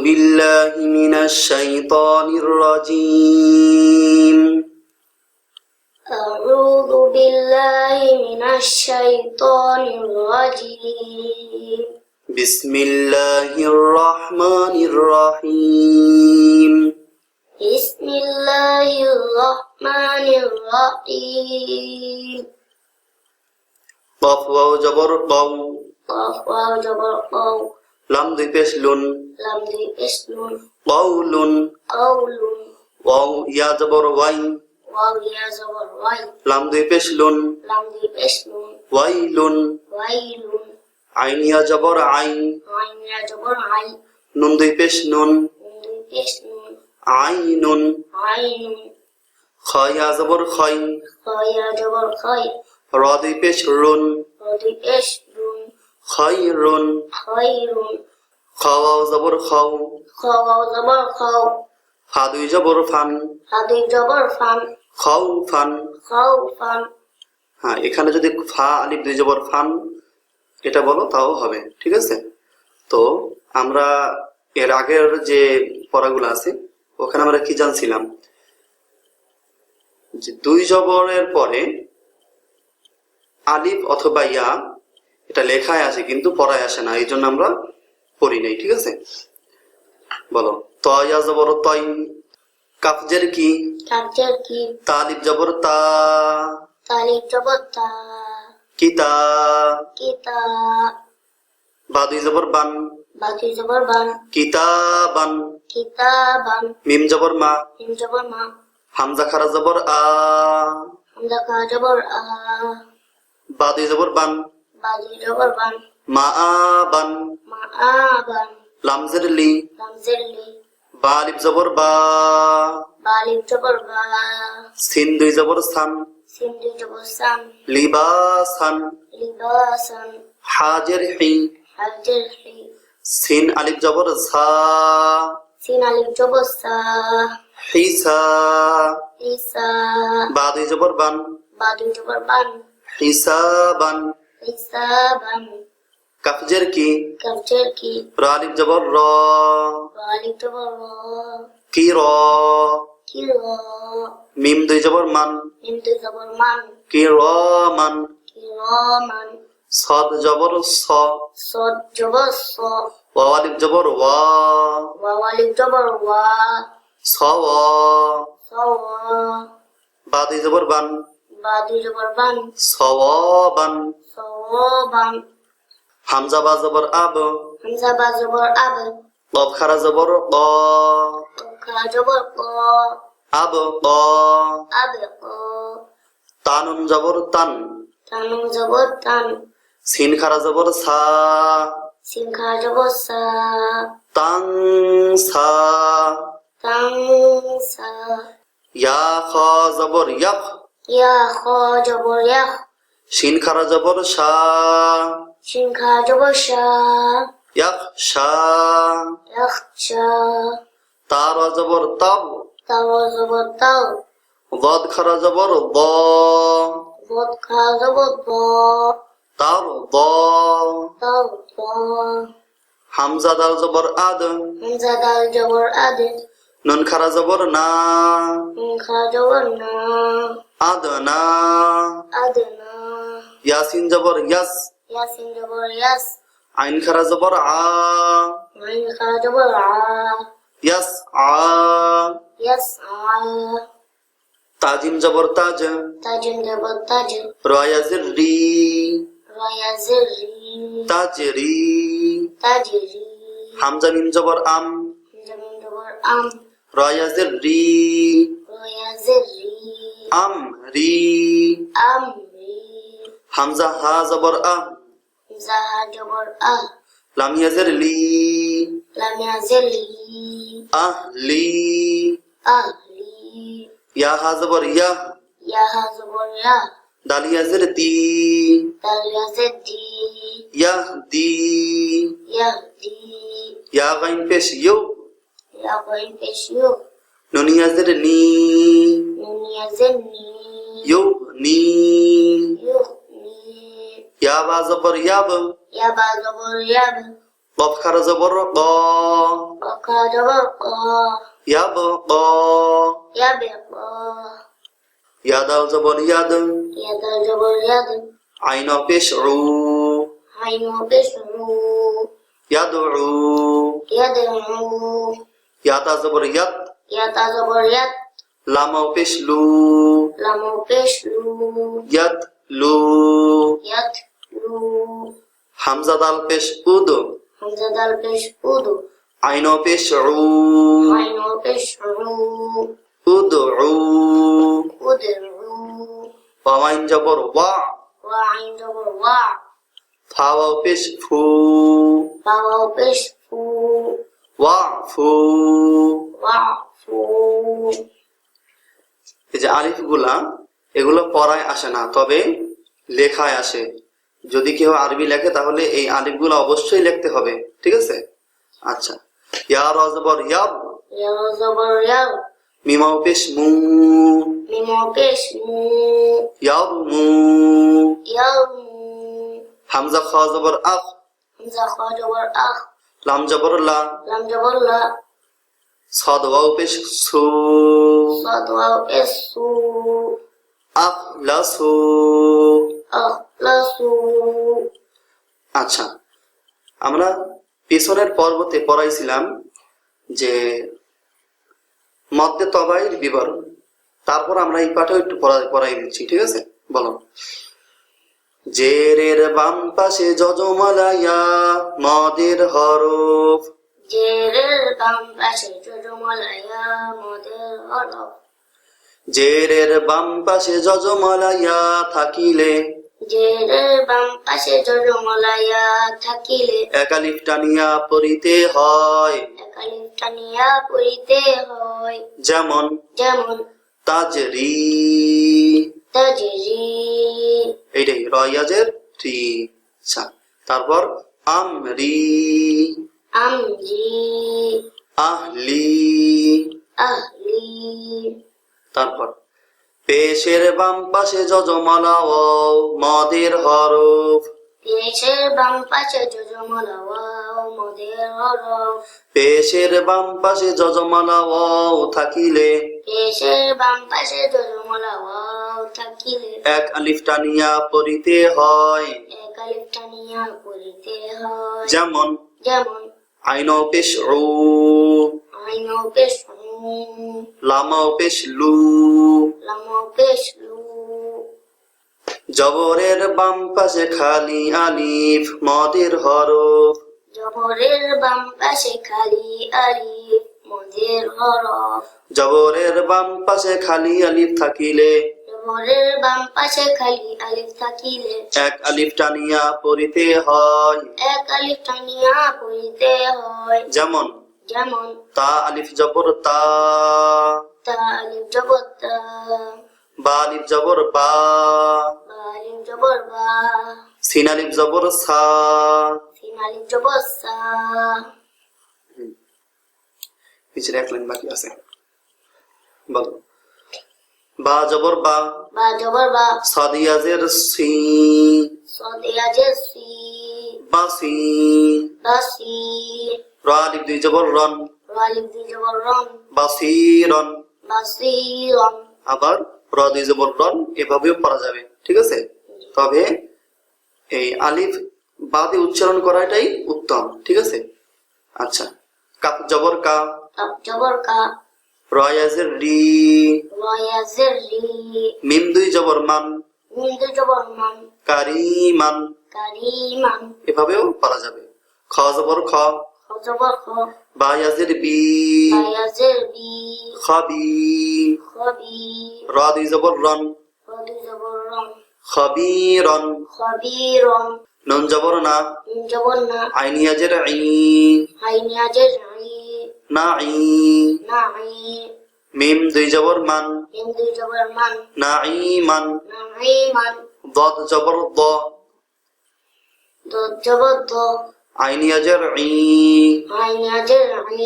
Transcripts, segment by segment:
بالله من الشيطان الرجيم أعوذ بالله من الشيطان الرجيم بسم الله الرحمن الرحيم بسم الله الرحمن الرحيم قف واو جبر قو قاف واو جبر قو লাম দুই পেশ লুন। লুন। কাউলুন কাউলুন ওয়াও ইয়া জবর ওয়াই। ওয়াও ইয়া জবর ওয়াই। লাম দুই ওয়াইলুন ওয়াইলুন আইন ইয়া আইন। আইন ইয়া জবর নুন দুই নুন। নুন নুন। আইনুন আইনুন খা ইয়া জবর খাই। খা ইয়া জবর খাই। র রুন। খাইরুন। খাইরুন। খাওয়া জবর খাও। খাওয়া জবর খাও। হাদুই জবর ফান। হাদুই জবর ফান। খাও ফান। খাও ফান। হ্যাঁ এখানে যদি ফা আলিফ দুই জবর ফান এটা বলো তাও হবে ঠিক আছে? তো আমরা এর আগের যে পড়াগুলো আছে ওখানে আমরা কি জানছিলাম? যে দুই জবরের পরে আলিফ অথবা ইয়া এটা লেখায় আসে কিন্তু পড়ায় আসে না এই জন্য আমরা পড়ি নাই ঠিক আছে? বলো তয়া জবর তয় কাফজের কি? কাফজের কি? তালিব জবর তা। তালিব জবর তা। কিতা। কিতা। বাদুই জবর বান। বাদুই জবর বান। কিতাবান কিতাবান মিম জবর মা। মিম জবর মা। হামজা খারা জবর আ। হামজা খারা জবর আ। বাদুই জবর বান। মাআবান মাআবান লামজের লি লামজের লি বালিব জবর বা বালিব জবর বা সিন দুই জবর সান সিন দুই জবর সান লিবাসান লিবাসান হাজের হি হাজের হি সিন আলিফ জবর সা সিন আলিফ জবর সা হিসা হিসা বা দুই জবর বান বা দুই জবর বান হিসাবান ইসাবামু কাফজের কি কাফজের কি রালিব জবর র রালিব জবর র কি র কি মিম দুই জবর মান কি র মান কি র মান সদ জবর স স ওয়ালিব জবর ওয়া ওয়ালিব জবর ওয়া স ওয়া স ওয়া বা দুই হামজা বা জবর আব। হামজা বা জবর আব। কব খারা জবর ক। কব খারা জবর ক। আব ক। আব ক। তানুন জবর তান। তানুন জবর তান। সিন খারা জবর সা। সিন খারা জবর সা। তাং সা। তাং সা। ইয়া খ জবর ইয়াখ يا خا جبر يخ শিন খারা জবর সা شين كا جبر شا ইয়াক সা يخشى তার জবর তাব تاو جبر تاو ضاد খারা জবর দ ضد كا جبر ضا তার দ تاو ضا হামজা দাল জবর আদ همزة دال جبر أد নুন খারা জবর না। নুন না আদ না। আদনা। ইয়াসিন জবর ইয়াস। ইয়াসিন জবর ইয়াস। আইন খারা জবর আ। আইন খারা জবর আ। ইয়াস আ। ইয়াস আ। তাজিম জবর তাজ। তাজিম জবর তাজ। রয়াজির রি রয়াজির তাজরি। তাজরি। হামজা মিম জবর আম। হামজা মিম জবর আম। Royazri. Royazri. Amri. Amri. Hamza ha zabar a. Hamza ha zabar a. Lam yazirli. Lam yazirli. Ahli. Ahli. Ya ha zabar ya. Ya ha zabar ya. Dal yazirti. Dal yazirti. Yahdi. Yahdi. Ya gain pesh yo. لغو بشيو نوني أزرني نوني أزرني يغني يغني يا با زبر يا با يا با زبر يا با قاف خر زبر قا قاف خر زبر قا يا با قا يا با قا يا دال زبر يا دم يا دال زبر يا دم عين بشعو عين بشعو يدعو يدعو ইয়াতা জবর ইয়াত। ইয়াতা জবর ইয়াত। লামও পেশ লু। লামও পেশ লু। ইয়াত লু। ইয়াত লু। হামজা দাল পেশ উদ। হামজা দাল পেশ উদ। আইনো পেশ উ আইনো পেশ উ উদউ উদউ ওয়াইন জবর ওয়া। ওয়াইন জবর ওয়া। ফাওয়া পেশ ফু। ফাওয়া পেশ ওয়াফু। ওয়াফু। এই যে আরিফগুলা এগুলো পড়ায় আসে না তবে লেখায় আসে। যদি কেউ আরবি লেখে তাহলে এই আলিফ অবশ্যই লিখতে হবে ঠিক আছে? আচ্ছা। ইয়া রজবর ইয়াব ইয়া রজবর ইয়াব মিমা পেশ মু। মিমা পেশ মু। ইয়াব মু। ইয়াব হামজা খা জবর আখ। হামজা খা আখ। লাম জবর লাম লাম জবর লা সদ ওয়াও পেশ সু। সদ লা পেশ সু আফলাসু আফলাসু আচ্ছা আমরা পেছনের পর্বতে পড়াইছিলাম যে মধ্যে তবাইর বিবরণ। তারপর আমরা এই পাঠও একটু পড়াই দিচ্ছি ঠিক আছে? বলো। জেরের বাম পাশে যজমালাইয়া মদের হরফ। জেরের বাম পাশে যোজমালায়া মদের হরফ। জেরের বাম পাশে যজমালাইয়া থাকিলে। জেরের বাম পাশে যোজমালায়া থাকিলে। একালিফ টানিয়া পড়িতে হয়। একালিফ টানিয়া পড়িতে হয়। যেমন যেমন তাজরি। তাজরি। এইটাই রয়াজের রি আচ্ছা তারপর আমরি। আমজি আহলি। আহলি। তারপর পেশের বাম পাশে যজমালা ও মদের হরফ। পেশের বাম পাশে যোজমালাওয়া মদের হরফ। পেশের বাম পাশে যজমালা ও থাকিলে পেশের বাম পাশে যোজমালাওয়া থাকিলে এক আলিফ টানিয়া পড়িতে হয়। একালিফ টানিয়া পড়িতে হয়। যেমন? যেমন? আইন পেশ উ। আইন পেশ লু। লাম পেশ লু। জবরের বাম পাশে খালি আলিফ মদের হরফ। জবরের বাম পাশে খালি আলিফ। জবরের বাম পাশে খালি আলিফ থাকিলে। জবরের বাম পাশে খালি আলিফ থাকিলে। এক আলিফ টানিয়া পড়িতে হয়। এক আলিফ টানিয়া পড়িতে হয়। যেমন? যেমন? তা আলিফ জবর তা। তা আলিফ জবর তা। বা আলিফ জবর বা। বা আলিফ জবর বা। সিন আলিফ জবর সা। সিন আলিফ জবর সা। পিছনে এক লাইন বাকি আছে? বলো। বা জবর বা? বা জবর বা। সাদিয়াজের সি। সদিয়া জেসি বা সি। বাসি র আলিফ দুই জবর রন। আলিফ দুই জবর রন। বাসিরন বাসিরন আবার র দুই জবর রন এভাবেও পড়া যাবে ঠিক আছে? তবে এই আলিফ বাদে উচ্চারণ করাটাই উত্তম ঠিক আছে? আচ্ছা কাপ জবর কা। কাপ জবর কা? রয়াজের রি রয়াজের রি মিম দুই জবর মান মিম দুই জবর মান কারিমান। কারিমান। এভাবেও পড়া যাবে। খ জবর খ। খ জবর খ। বায়াজের বি রয়াজের বি খবি। খবি। র দুই জবর রন। খ দুই জবর রন। খবিরন খবিরন নুন জবর না। মিম জবর না। আইনিয়াজের আই হাইনিয়াজের আই না আই নাই মিম দুই জবর মান মিম দুই জবর মান না আই মান নাইমান ضاد জবর দ দ জবর দ আইনিয়াজের আই হাইনিয়াজের আই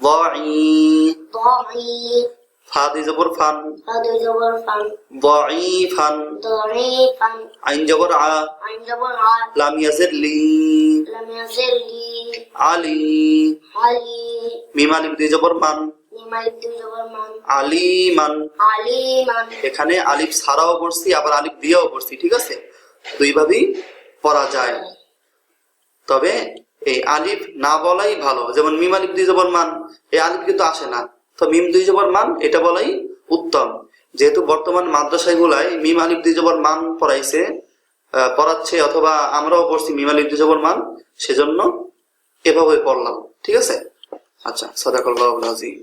ضاعي ضاعي ফা দুই জবর ফান। ফা দুই জবর ফান। দাঈফান দাঈফান আইন জবর আ। আইন জবর আ। লাম ইয়াসির লি। লাম ইয়াসির লি। আলি। আলি। মিম আলিফ দুই জবর মান। আলিমান আলিমান এখানে আলিফ ছাড়াও পড়ছি আবার আলিফ দিয়েও পড়ছি ঠিক আছে? দুইভাবেই পড়া যায়। তবে এই আলিফ না বলাই ভালো। যেমন মিম আলিফ দিয়ে মান এই আলিফ কিন্তু আসে না। তো মিম দুই জবর মান, এটা বলাই উত্তম। যেহেতু বর্তমান মাদ্রাসায় গুলায় মিম আলিফ দুই জবর মান পড়াইছে পড়াচ্ছে অথবা আমরাও পড়ছি মিম আলিফ দুই জবর মান, সেজন্য এভাবে পড়লাম। ঠিক আছে? আচ্ছা সদাকল্লাহ আজিম